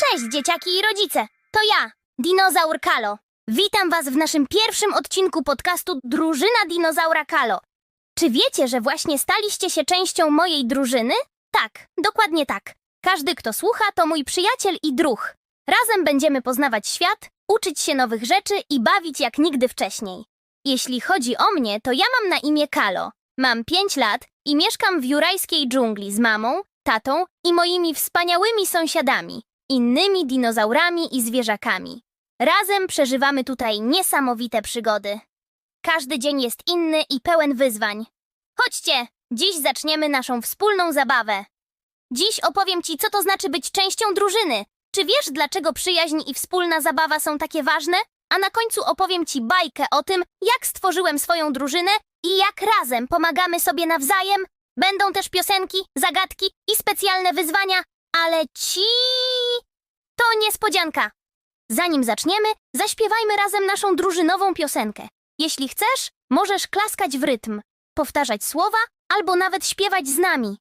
Cześć, dzieciaki i rodzice! To ja, dinozaur Kalo. Witam Was w naszym pierwszym odcinku podcastu Drużyna Dinozaura Kalo. Czy wiecie, że właśnie staliście się częścią mojej drużyny? Tak, dokładnie tak. Każdy, kto słucha, to mój przyjaciel i druh. Razem będziemy poznawać świat, uczyć się nowych rzeczy i bawić jak nigdy wcześniej. Jeśli chodzi o mnie, to ja mam na imię Kalo. Mam 5 lat i mieszkam w jurajskiej dżungli z mamą, tatą i moimi wspaniałymi sąsiadami, innymi dinozaurami i zwierzakami. Razem przeżywamy tutaj niesamowite przygody. Każdy dzień jest inny i pełen wyzwań. Chodźcie, dziś zaczniemy naszą wspólną zabawę. Dziś opowiem Ci, co to znaczy być częścią drużyny. Czy wiesz, dlaczego przyjaźń i wspólna zabawa są takie ważne? A na końcu opowiem Ci bajkę o tym, jak stworzyłem swoją drużynę i jak razem pomagamy sobie nawzajem. Będą też piosenki, zagadki i specjalne wyzwania, ale ci to niespodzianka. Zanim zaczniemy, zaśpiewajmy razem naszą drużynową piosenkę. Jeśli chcesz, możesz klaskać w rytm, powtarzać słowa albo nawet śpiewać z nami.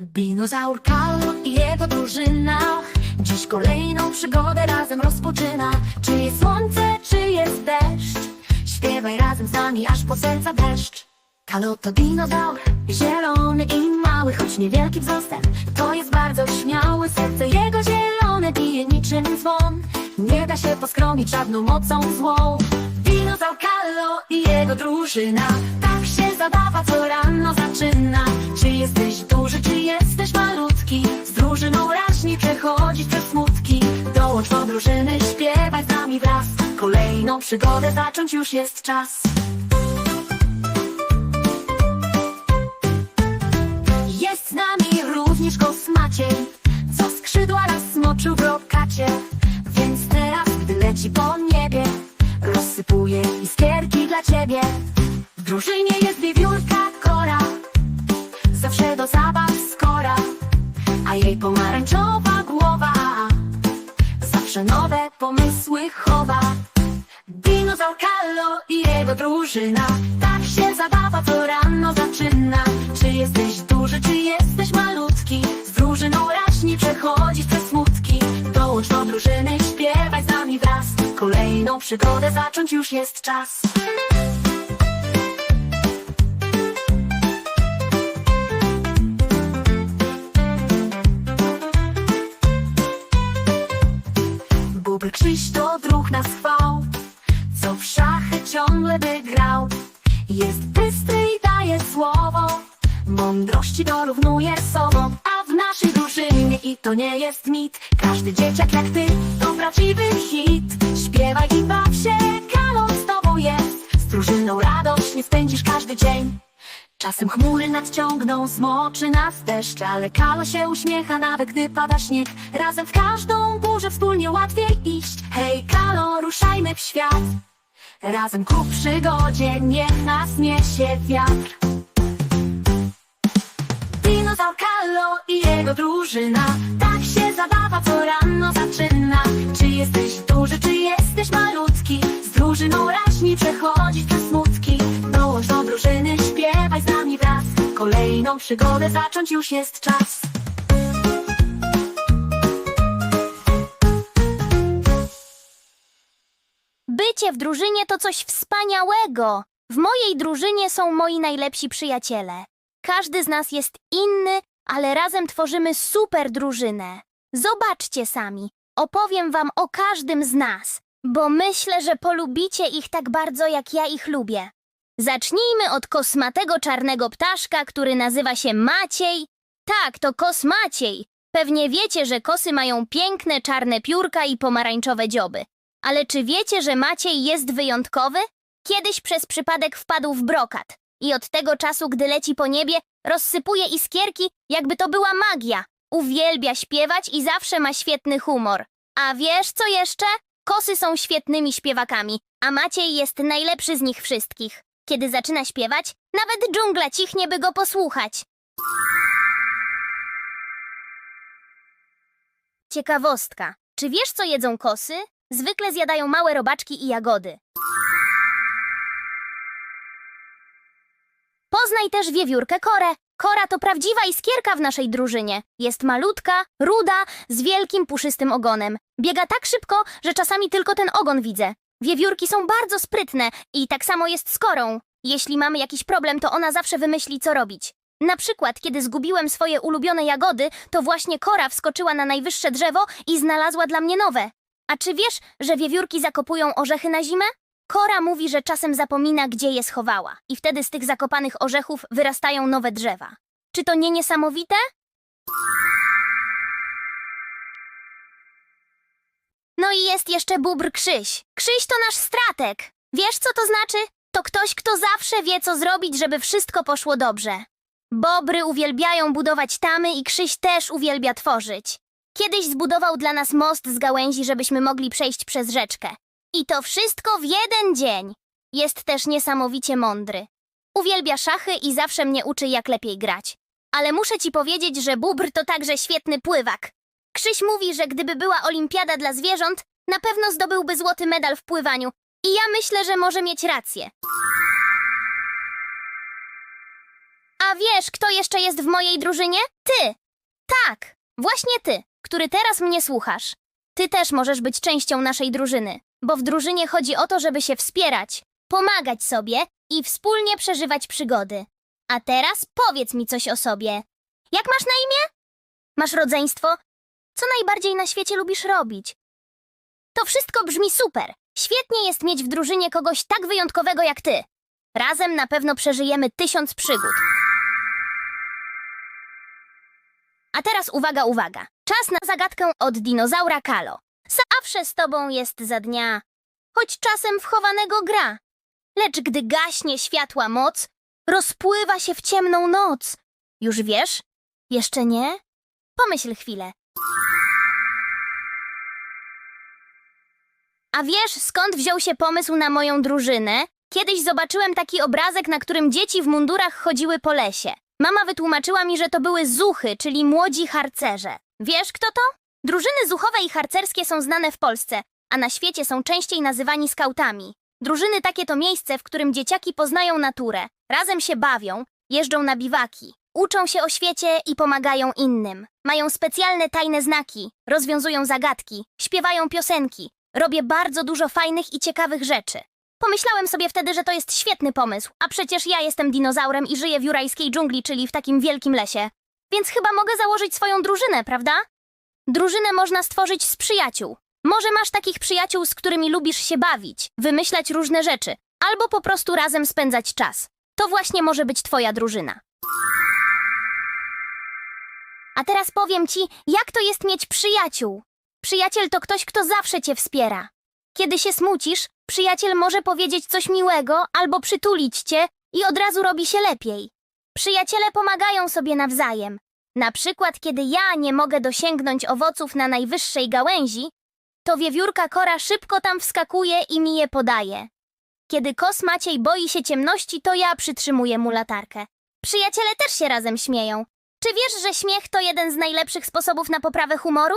Dinozaur Kalo i jego drużyna Dziś kolejną przygodę razem rozpoczyna Czy jest słońce, czy jest deszcz Śpiewaj razem z nami, aż po serca deszcz Kalo to dinozaur, zielony i mały Choć niewielki wzrostem, to jest bardzo śmiały Serce jego zielone bije niczym dzwon. Nie da się poskromić żadną mocą złą. Dinozaur Kalo i jego drużyna Tak się zabawa, co rano zaczyna. Czy jesteś duży, czy jesteś malutki? Z drużyną raźnie przechodzić przez smutki. Dołącz do drużyny, śpiewaj z nami wraz Kolejną przygodę zacząć już jest czas Jest z nami również kosmaciej Co skrzydła rozmoczył w rokacie Więc teraz, gdy leci po niebie Rozsypuje iskierki dla ciebie. W drużynie jest wiewiórka Kora Zawsze do zabaw skora A jej pomarańczowa głowa. Zawsze nowe pomysły I jego drużyna. Tak się zabawa co rano zaczyna. Czy jesteś duży, czy jesteś malutki? Z drużyną raźnie przechodzić przez smutki. Dołącz do drużyny, śpiewaj z nami wraz. Kolejną przygodę zacząć już jest czas. Bubr Krzyś to druh na chwał Co w szachy ciągle by grał Jest bystry i daje słowo Mądrości dorównuje sobą A w naszej drużynie i to nie jest mit. Każdy dzieciak jak ty to prawdziwy hit. Śpiewaj i baw się, Kalo z tobą jest. Z drużyną radośnie spędzisz każdy dzień. Czasem chmury nadciągną, zmoczy nas deszcz Ale Kalo się uśmiecha nawet gdy pada śnieg. Razem w każdą burzę wspólnie łatwiej iść. Hej Kalo, ruszajmy w świat Razem ku przygodzie, niech nas niesie wiatr. Dinozaur Kalo i jego drużyna. Tak się zabawa co rano zaczyna. Czy jesteś duży, czy jesteś malutki? Z drużyną raźni przechodzić przez smutki. Dołącz do drużyny, śpiewaj z nami wraz. Kolejną przygodę zacząć już jest czas Bycie w drużynie to coś wspaniałego. W mojej drużynie są moi najlepsi przyjaciele. Każdy z nas jest inny, ale razem tworzymy super drużynę. Zobaczcie sami. Opowiem wam o każdym z nas, bo myślę, że polubicie ich tak bardzo, jak ja ich lubię. Zacznijmy od kosmatego czarnego ptaszka, który nazywa się Maciej. Tak, to kos Maciej. Pewnie wiecie, że kosy mają piękne czarne piórka i pomarańczowe dzioby. Ale czy wiecie, że Maciej jest wyjątkowy? Kiedyś przez przypadek wpadł w brokat i od tego czasu, gdy leci po niebie, rozsypuje iskierki, jakby to była magia. Uwielbia śpiewać i zawsze ma świetny humor. A wiesz co jeszcze? Kosy są świetnymi śpiewakami, a Maciej jest najlepszy z nich wszystkich. Kiedy zaczyna śpiewać, nawet dżungla cichnie, by go posłuchać. Ciekawostka. Czy wiesz, co jedzą kosy? Zwykle zjadają małe robaczki i jagody. Poznaj też wiewiórkę Korę. Kora to prawdziwa iskierka w naszej drużynie. Jest malutka, ruda, z wielkim, puszystym ogonem. Biega tak szybko, że czasami tylko ten ogon widzę. Wiewiórki są bardzo sprytne i tak samo jest z Korą. Jeśli mamy jakiś problem, to ona zawsze wymyśli, co robić. Na przykład, kiedy zgubiłem swoje ulubione jagody, to właśnie Kora wskoczyła na najwyższe drzewo i znalazła dla mnie nowe. A czy wiesz, że wiewiórki zakopują orzechy na zimę? Kora mówi, że czasem zapomina, gdzie je schowała, i wtedy z tych zakopanych orzechów wyrastają nowe drzewa. Czy to nie niesamowite? No i jest jeszcze bubr Krzyś. Krzyś to nasz stratek. Wiesz, co to znaczy? To ktoś, kto zawsze wie, co zrobić, żeby wszystko poszło dobrze. Bobry uwielbiają budować tamy i Krzyś też uwielbia tworzyć. Kiedyś zbudował dla nas most z gałęzi, żebyśmy mogli przejść przez rzeczkę. I to wszystko w jeden dzień. Jest też niesamowicie mądry. Uwielbia szachy i zawsze mnie uczy, jak lepiej grać. Ale muszę ci powiedzieć, że bubr to także świetny pływak. Krzyś mówi, że gdyby była olimpiada dla zwierząt, na pewno zdobyłby złoty medal w pływaniu. I ja myślę, że może mieć rację. A wiesz, kto jeszcze jest w mojej drużynie? Ty! Tak, właśnie ty, który teraz mnie słuchasz. Ty też możesz być częścią naszej drużyny, bo w drużynie chodzi o to, żeby się wspierać, pomagać sobie i wspólnie przeżywać przygody. A teraz powiedz mi coś o sobie. Jak masz na imię? Masz rodzeństwo? Co najbardziej na świecie lubisz robić? To wszystko brzmi super. Świetnie jest mieć w drużynie kogoś tak wyjątkowego jak ty. Razem na pewno przeżyjemy tysiąc przygód. A teraz uwaga, uwaga. Czas na zagadkę od dinozaura Kalo. Zawsze z tobą jest za dnia, choć czasem wchowanego gra. Lecz gdy gaśnie światła moc, rozpływa się w ciemną noc. Już wiesz? Jeszcze nie? Pomyśl chwilę. A wiesz, skąd wziął się pomysł na moją drużynę? Kiedyś zobaczyłem taki obrazek, na którym dzieci w mundurach chodziły po lesie. Mama wytłumaczyła mi, że to były zuchy, czyli młodzi harcerze. Wiesz, kto to? Drużyny zuchowe i harcerskie są znane w Polsce, a na świecie są częściej nazywani skautami. Drużyny takie to miejsce, w którym dzieciaki poznają naturę, razem się bawią, jeżdżą na biwaki, uczą się o świecie i pomagają innym. Mają specjalne tajne znaki, rozwiązują zagadki, śpiewają piosenki. Robię bardzo dużo fajnych i ciekawych rzeczy. Pomyślałem sobie wtedy, że to jest świetny pomysł, a przecież ja jestem dinozaurem i żyję w jurajskiej dżungli, czyli w takim wielkim lesie. Więc chyba mogę założyć swoją drużynę, prawda? Drużynę można stworzyć z przyjaciół. Może masz takich przyjaciół, z którymi lubisz się bawić, wymyślać różne rzeczy, albo po prostu razem spędzać czas. To właśnie może być twoja drużyna. A teraz powiem ci, jak to jest mieć przyjaciół. Przyjaciel to ktoś, kto zawsze cię wspiera. Kiedy się smucisz, przyjaciel może powiedzieć coś miłego albo przytulić cię i od razu robi się lepiej. Przyjaciele pomagają sobie nawzajem. Na przykład, kiedy ja nie mogę dosięgnąć owoców na najwyższej gałęzi, to wiewiórka Kora szybko tam wskakuje i mi je podaje. Kiedy kos Maciej boi się ciemności, to ja przytrzymuję mu latarkę. Przyjaciele też się razem śmieją. Czy wiesz, że śmiech to jeden z najlepszych sposobów na poprawę humoru?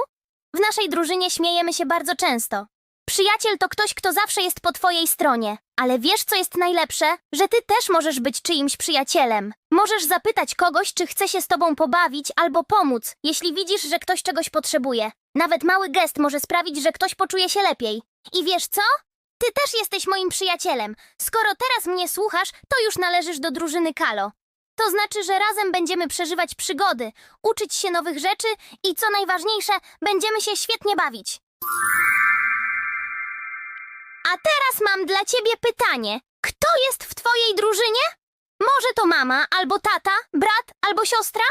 W naszej drużynie śmiejemy się bardzo często. Przyjaciel to ktoś, kto zawsze jest po twojej stronie. Ale wiesz, co jest najlepsze? Że ty też możesz być czyimś przyjacielem. Możesz zapytać kogoś, czy chce się z tobą pobawić albo pomóc, jeśli widzisz, że ktoś czegoś potrzebuje. Nawet mały gest może sprawić, że ktoś poczuje się lepiej. I wiesz co? Ty też jesteś moim przyjacielem. Skoro teraz mnie słuchasz, to już należysz do drużyny Kalo. To znaczy, że razem będziemy przeżywać przygody, uczyć się nowych rzeczy i co najważniejsze, będziemy się świetnie bawić. A teraz mam dla ciebie pytanie. Kto jest w twojej drużynie? Może to mama, albo tata, brat, albo siostra?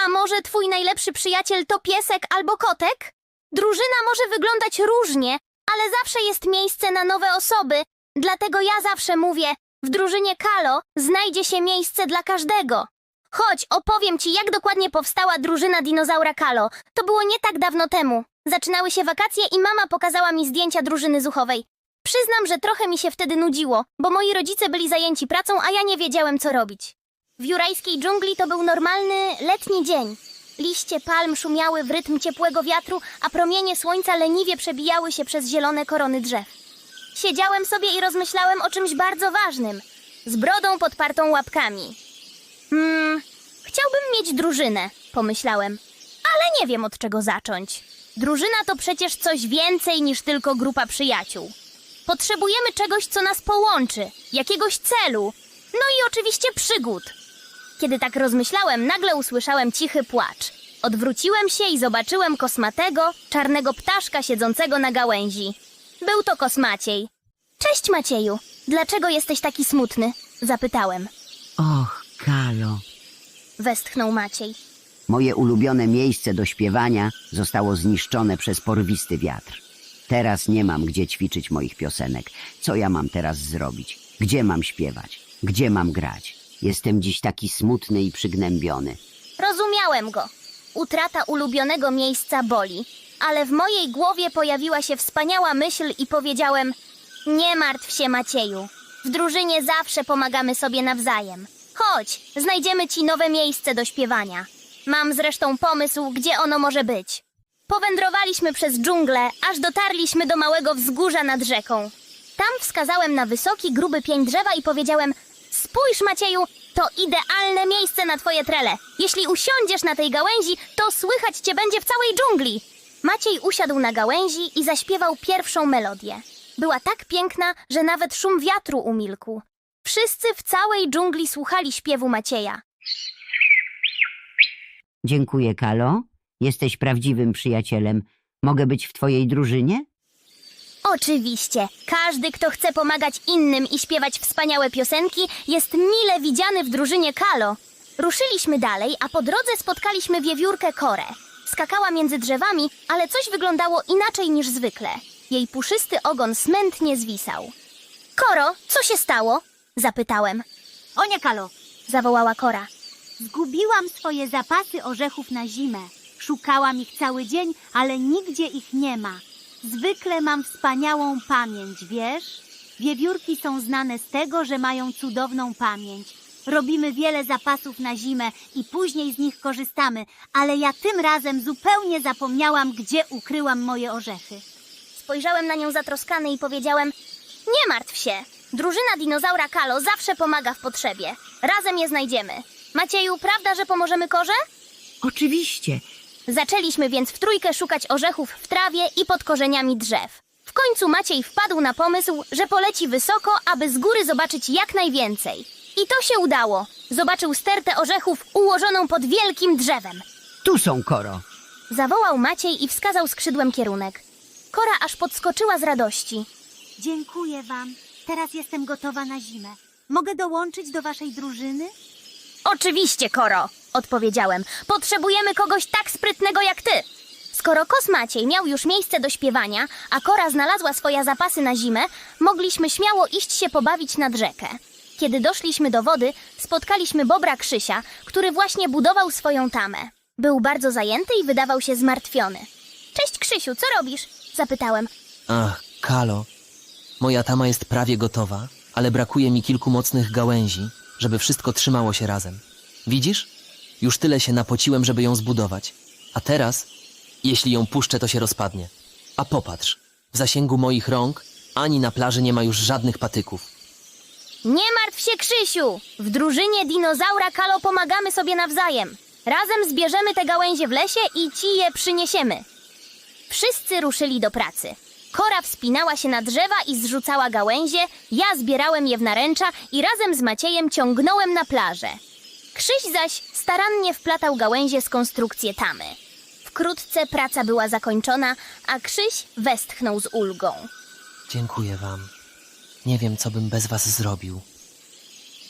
A może twój najlepszy przyjaciel to piesek albo kotek? Drużyna może wyglądać różnie, ale zawsze jest miejsce na nowe osoby. Dlatego ja zawsze mówię, w drużynie Kalo znajdzie się miejsce dla każdego. Chodź, opowiem ci, jak dokładnie powstała drużyna dinozaura Kalo. To było nie tak dawno temu. Zaczynały się wakacje i mama pokazała mi zdjęcia drużyny zuchowej. Przyznam, że trochę mi się wtedy nudziło, bo moi rodzice byli zajęci pracą, a ja nie wiedziałem, co robić. W jurajskiej dżungli to był normalny, letni dzień. Liście palm szumiały w rytm ciepłego wiatru, a promienie słońca leniwie przebijały się przez zielone korony drzew. Siedziałem sobie i rozmyślałem o czymś bardzo ważnym. Z brodą podpartą łapkami. Hmm, chciałbym mieć drużynę, pomyślałem. Ale nie wiem od czego zacząć. Drużyna to przecież coś więcej niż tylko grupa przyjaciół. Potrzebujemy czegoś, co nas połączy, jakiegoś celu, no i oczywiście przygód. Kiedy tak rozmyślałem, nagle usłyszałem cichy płacz. Odwróciłem się i zobaczyłem kosmatego, czarnego ptaszka siedzącego na gałęzi. Był to kosmaciej. Cześć Macieju, dlaczego jesteś taki smutny? Zapytałem. Och, Kalo. Westchnął Maciej. Moje ulubione miejsce do śpiewania zostało zniszczone przez porwisty wiatr. Teraz nie mam gdzie ćwiczyć moich piosenek. Co ja mam teraz zrobić? Gdzie mam śpiewać? Gdzie mam grać? Jestem dziś taki smutny i przygnębiony. Rozumiałem go. Utrata ulubionego miejsca boli, ale w mojej głowie pojawiła się wspaniała myśl i powiedziałem: Nie martw się, Macieju. W drużynie zawsze pomagamy sobie nawzajem. Chodź, znajdziemy ci nowe miejsce do śpiewania. Mam zresztą pomysł, gdzie ono może być. Powędrowaliśmy przez dżunglę, aż dotarliśmy do małego wzgórza nad rzeką. Tam wskazałem na wysoki, gruby pień drzewa i powiedziałem: Spójrz, Macieju, to idealne miejsce na twoje trele. Jeśli usiądziesz na tej gałęzi, to słychać cię będzie w całej dżungli. Maciej usiadł na gałęzi i zaśpiewał pierwszą melodię. Była tak piękna, że nawet szum wiatru umilkł. Wszyscy w całej dżungli słuchali śpiewu Macieja. Dziękuję, Kalo. Jesteś prawdziwym przyjacielem. Mogę być w twojej drużynie? Oczywiście, każdy, kto chce pomagać innym i śpiewać wspaniałe piosenki, jest mile widziany w drużynie Kalo. Ruszyliśmy dalej, a po drodze spotkaliśmy wiewiórkę Korę. Skakała między drzewami, ale coś wyglądało inaczej niż zwykle. Jej puszysty ogon smętnie zwisał. Koro, co się stało? Zapytałem. O nie, Kalo, Zawołała Kora. zgubiłam swoje zapasy orzechów na zimę. Szukałam ich cały dzień, ale nigdzie ich nie ma. Zwykle mam wspaniałą pamięć, wiesz? Wiewiórki są znane z tego, że mają cudowną pamięć. Robimy wiele zapasów na zimę i później z nich korzystamy, ale ja tym razem zupełnie zapomniałam, gdzie ukryłam moje orzechy. Spojrzałem na nią zatroskany i powiedziałem: Nie martw się. Drużyna dinozaura Kalo zawsze pomaga w potrzebie. Razem je znajdziemy. Macieju, prawda, że pomożemy korze? Oczywiście. Zaczęliśmy więc w trójkę szukać orzechów w trawie i pod korzeniami drzew. W końcu Maciej wpadł na pomysł, że poleci wysoko, aby z góry zobaczyć jak najwięcej. I to się udało. Zobaczył stertę orzechów ułożoną pod wielkim drzewem. Tu są, Koro. Zawołał Maciej i wskazał skrzydłem kierunek. Kora aż podskoczyła z radości. Dziękuję wam. Teraz jestem gotowa na zimę. Mogę dołączyć do waszej drużyny? Oczywiście, Koro, odpowiedziałem. Potrzebujemy kogoś tak sprytnego jak ty. Skoro Kos Maciej miał już miejsce do śpiewania, a Kora znalazła swoje zapasy na zimę, mogliśmy śmiało iść się pobawić nad rzekę. Kiedy doszliśmy do wody, spotkaliśmy Bobra Krzysia, który właśnie budował swoją tamę. Był bardzo zajęty i wydawał się zmartwiony. Cześć Krzysiu, co robisz? Zapytałem. Ach, Kalo. Moja tama jest prawie gotowa, ale brakuje mi kilku mocnych gałęzi, żeby wszystko trzymało się razem. Widzisz? Już tyle się napociłem, żeby ją zbudować. A teraz, jeśli ją puszczę, to się rozpadnie. A popatrz, w zasięgu moich rąk ani na plaży nie ma już żadnych patyków. Nie martw się, Krzysiu! W drużynie dinozaura Kalo pomagamy sobie nawzajem. Razem zbierzemy te gałęzie w lesie i ci je przyniesiemy. Wszyscy ruszyli do pracy. Kora wspinała się na drzewa i zrzucała gałęzie, ja zbierałem je w naręcza i razem z Maciejem ciągnąłem na plażę. Krzyś zaś starannie wplatał gałęzie z konstrukcję tamy. Wkrótce praca była zakończona, a Krzyś westchnął z ulgą. Dziękuję wam. Nie wiem, co bym bez was zrobił.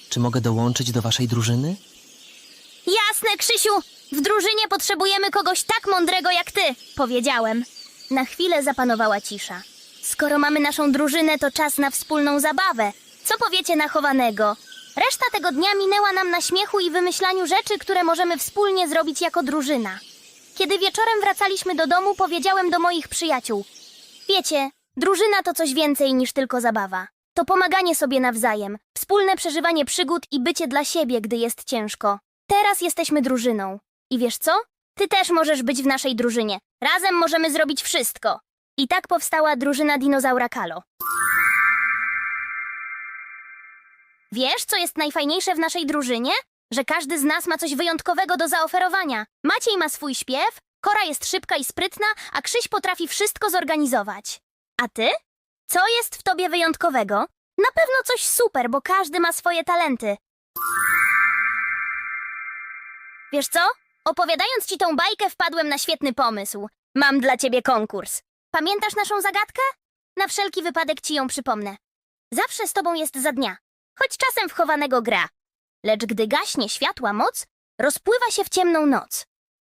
Czy mogę dołączyć do waszej drużyny? Jasne, Krzysiu! W drużynie potrzebujemy kogoś tak mądrego jak ty, powiedziałem. Na chwilę zapanowała cisza. Skoro mamy naszą drużynę, to czas na wspólną zabawę. Co powiecie na chowanego? Reszta tego dnia minęła nam na śmiechu i wymyślaniu rzeczy, które możemy wspólnie zrobić jako drużyna. Kiedy wieczorem wracaliśmy do domu, powiedziałem do moich przyjaciół: Wiecie, drużyna to coś więcej niż tylko zabawa. To pomaganie sobie nawzajem, wspólne przeżywanie przygód i bycie dla siebie, gdy jest ciężko. Teraz jesteśmy drużyną. I wiesz co? Ty też możesz być w naszej drużynie. Razem możemy zrobić wszystko. I tak powstała drużyna dinozaura Kalo. Wiesz, co jest najfajniejsze w naszej drużynie? że każdy z nas ma coś wyjątkowego do zaoferowania. Maciej ma swój śpiew, Kora jest szybka i sprytna, a Krzyś potrafi wszystko zorganizować. A ty? Co jest w tobie wyjątkowego? Na pewno coś super, bo każdy ma swoje talenty. Wiesz co? Opowiadając ci tą bajkę, wpadłem na świetny pomysł. Mam dla ciebie konkurs. Pamiętasz naszą zagadkę? Na wszelki wypadek ci ją przypomnę. Zawsze z tobą jest za dnia, choć czasem w chowanego gra. Lecz gdy gaśnie światła moc, rozpływa się w ciemną noc.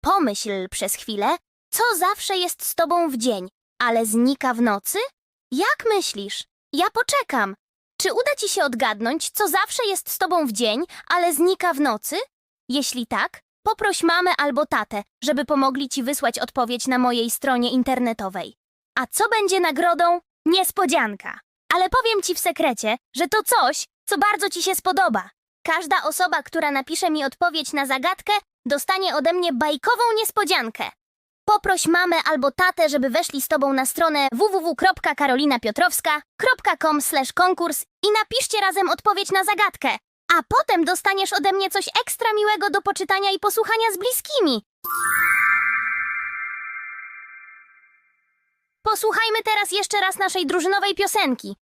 Pomyśl przez chwilę, co zawsze jest z tobą w dzień, ale znika w nocy? Jak myślisz? Ja poczekam. Czy uda ci się odgadnąć, co zawsze jest z tobą w dzień, ale znika w nocy? Jeśli tak, poproś mamę albo tatę, żeby pomogli ci wysłać odpowiedź na mojej stronie internetowej. A co będzie nagrodą? Niespodzianka. Ale powiem ci w sekrecie, że to coś, co bardzo ci się spodoba. Każda osoba, która napisze mi odpowiedź na zagadkę, dostanie ode mnie bajkową niespodziankę. Poproś mamę albo tatę, żeby weszli z tobą na stronę www.karolinapiotrowska.com konkurs i napiszcie razem odpowiedź na zagadkę. A potem dostaniesz ode mnie coś ekstra miłego do poczytania i posłuchania z bliskimi. Posłuchajmy teraz jeszcze raz naszej drużynowej piosenki.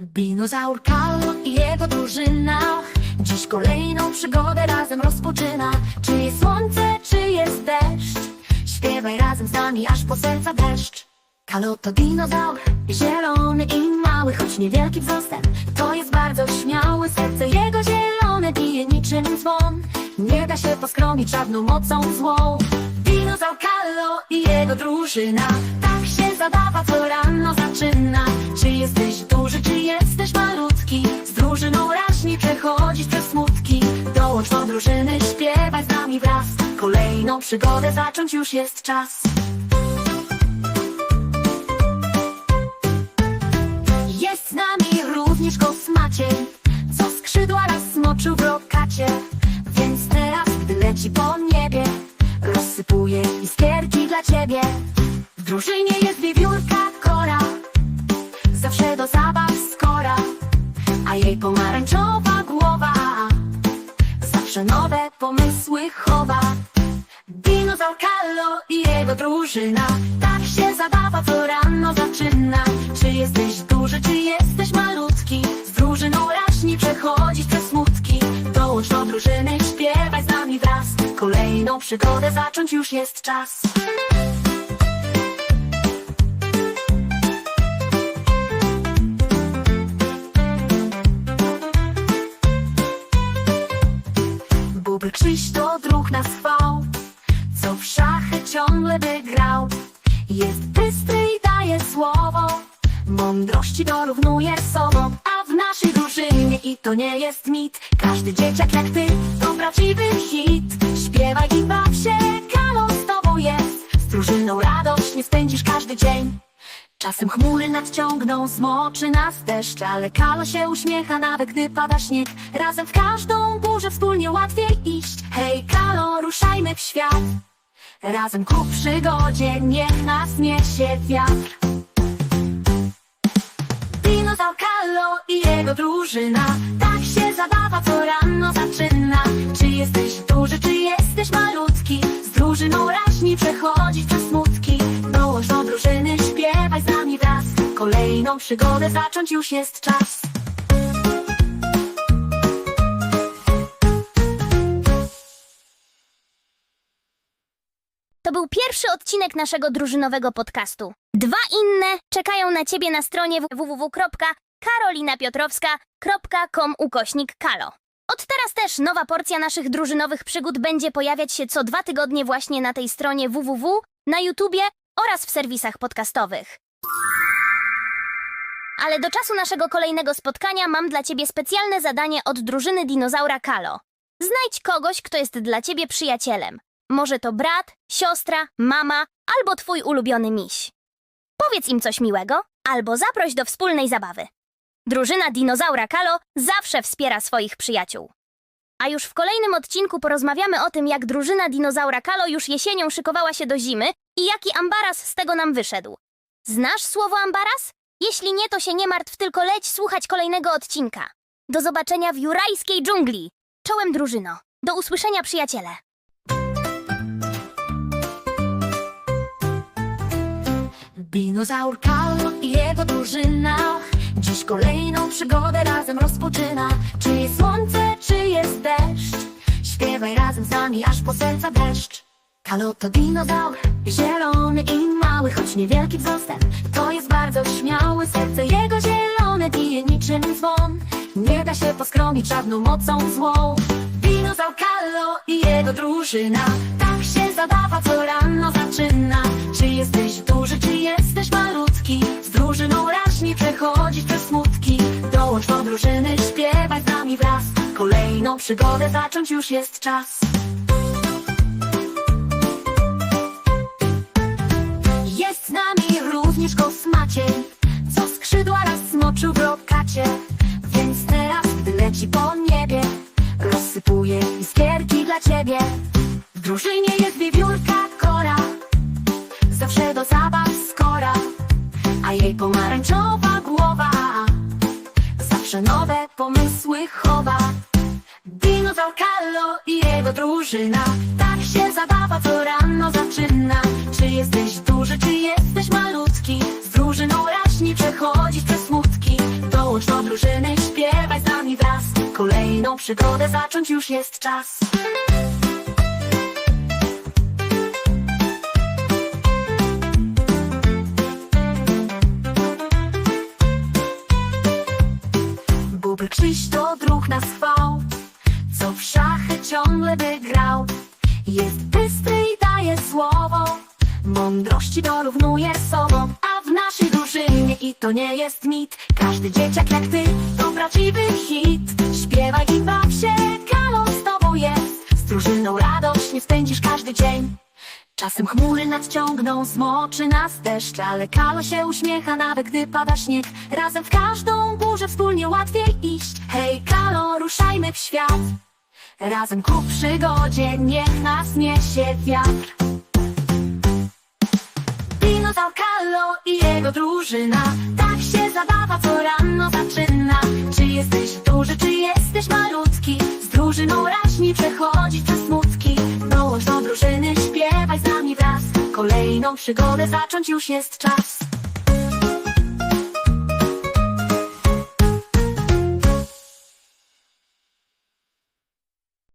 Dinozaur Kalo i jego drużyna Dziś kolejną przygodę razem rozpoczyna Czy jest słońce, czy jest deszcz Śpiewaj razem z nami, aż po serca deszcz Kalo to dinozaur, zielony i mały Choć niewielki wzrostem, to jest bardzo śmiały Serce jego zielone bije niczym dzwon. Nie da się poskromić żadną mocą złą. Dinozaur Kalo i jego drużyna. Tak się zabawa, co rano zaczyna. Czy jesteś duży, czy jesteś malutki? Z drużyną raźniej przechodzić przez smutki. Dołącz do drużyny, śpiewaj z nami wraz. Kolejną przygodę zacząć już jest czas również kosmaciej Co skrzydła raz smoczył w rokacie. Więc teraz, gdy leci po niebie Rozsypuje iskierki dla ciebie. W drużynie jest wiewiórka Kora Zawsze do zabaw skora A jej pomarańczowa głowa Zawsze nowe pomysły chowa. Dinozaur Kalo i jego drużyna Tak się zabawa, co rano zaczyna. Czy jesteś duży, czy jesteś drużyną raźniej przechodzić przez smutki. Dołącz do drużyny, śpiewaj z nami wraz. Kolejną przygodę zacząć już jest czas. Bubr Krzyś to druh na chwał Co w szachy ciągle wygrał Jest bystry i daje słowo Mądrości dorównuje sobą Naszej drużynie i to nie jest mit. Każdy dzieciak jak ty to prawdziwy hit. Śpiewaj i baw się, Kalo z tobą jest. Z drużyną radośnie spędzisz każdy dzień. Czasem chmury nadciągną, smoczy nas deszcz Ale Kalo się uśmiecha nawet gdy pada śnieg. Razem w każdą burzę wspólnie łatwiej iść. Hej Kalo, ruszajmy w świat. Razem ku przygodzie, niech nas niesie wiatr. Dinozaur Kalo i jego drużyna. Tak się zabawa, co rano zaczyna. Czy jesteś duży, czy jesteś malutki? Z drużyną raźniej przechodzić przez smutki. Dołącz do drużyny, śpiewaj z nami wraz Kolejną przygodę zacząć już jest czas. To był pierwszy odcinek naszego drużynowego podcastu. Dwa inne czekają na ciebie na stronie www.karolinapiotrowska.com ukośnik kalo. Od teraz też nowa porcja naszych drużynowych przygód będzie pojawiać się co dwa tygodnie właśnie na tej stronie www, na YouTubie oraz w serwisach podcastowych. Ale do czasu naszego kolejnego spotkania mam dla ciebie specjalne zadanie od drużyny dinozaura Kalo. Znajdź kogoś, kto jest dla ciebie przyjacielem. Może to brat, siostra, mama albo twój ulubiony miś. Powiedz im coś miłego albo zaproś do wspólnej zabawy. Drużyna dinozaura Kalo zawsze wspiera swoich przyjaciół. A już w kolejnym odcinku porozmawiamy o tym, jak drużyna dinozaura Kalo już jesienią szykowała się do zimy i jaki ambaras z tego nam wyszedł. Znasz słowo ambaras? Jeśli nie, to się nie martw, tylko leć słuchać kolejnego odcinka. Do zobaczenia w jurajskiej dżungli. Czołem drużyno. Do usłyszenia, przyjaciele. Dinozaur Kalo i jego drużyna Dziś kolejną przygodę razem rozpoczyna. Czy jest słońce, czy jest deszcz? Śpiewaj razem z nami, aż po serca deszcz Kalo to dinozaur, zielony i mały Choć niewielki wzrostem, to jest bardzo śmiały Serce jego zielone bije niczym dzwon. Nie da się poskromić żadną mocą złą. Dinozaur Kalo i jego drużyna. Tak się zabawa, co rano zaczyna. Czy jesteś duży, czy jesteś przygodę zacząć już jest czas. Jest z nami również kosmacie Co skrzydła raz smoczył w rokacie Więc teraz, gdy leci po niebie Rozsypuje iskierki dla ciebie. W drużynie jest wiewiórka Kora Zawsze do zabaw skora A jej pomarańczowa głowa Zawsze nowe pomysły chowa Kalo i jego drużyna. Tak się zabawa co rano zaczyna. Czy jesteś duży, czy jesteś malutki? Z drużyną raźnie przechodzić przez smutki. Dołącz do drużyny, śpiewaj z nami wraz. Kolejną przygodę zacząć już jest czas ciągle wygrał. Jest bystry i daje słowo Mądrości dorównuje sobą A w naszej drużynie i to nie jest mit Każdy dzieciak jak ty to prawdziwy hit. Śpiewaj i baw się, Kalo z tobą jest. Z drużyną radość nie spędzisz każdy dzień. Czasem chmury nadciągną, zmoczy nas deszcz Ale Kalo się uśmiecha nawet gdy pada śnieg. Razem w każdą burzę wspólnie łatwiej iść. Hej Kalo, ruszajmy w świat Razem ku przygodzie, niech nas niesie wiatr. Dinozaur Kalo i jego drużyna. Tak się zabawa co rano zaczyna. Czy jesteś duży, czy jesteś malutki? Z drużyną raźni przechodzić przez smutki. Dołącz do drużyny, śpiewaj z nami wraz. Kolejną przygodę zacząć już jest czas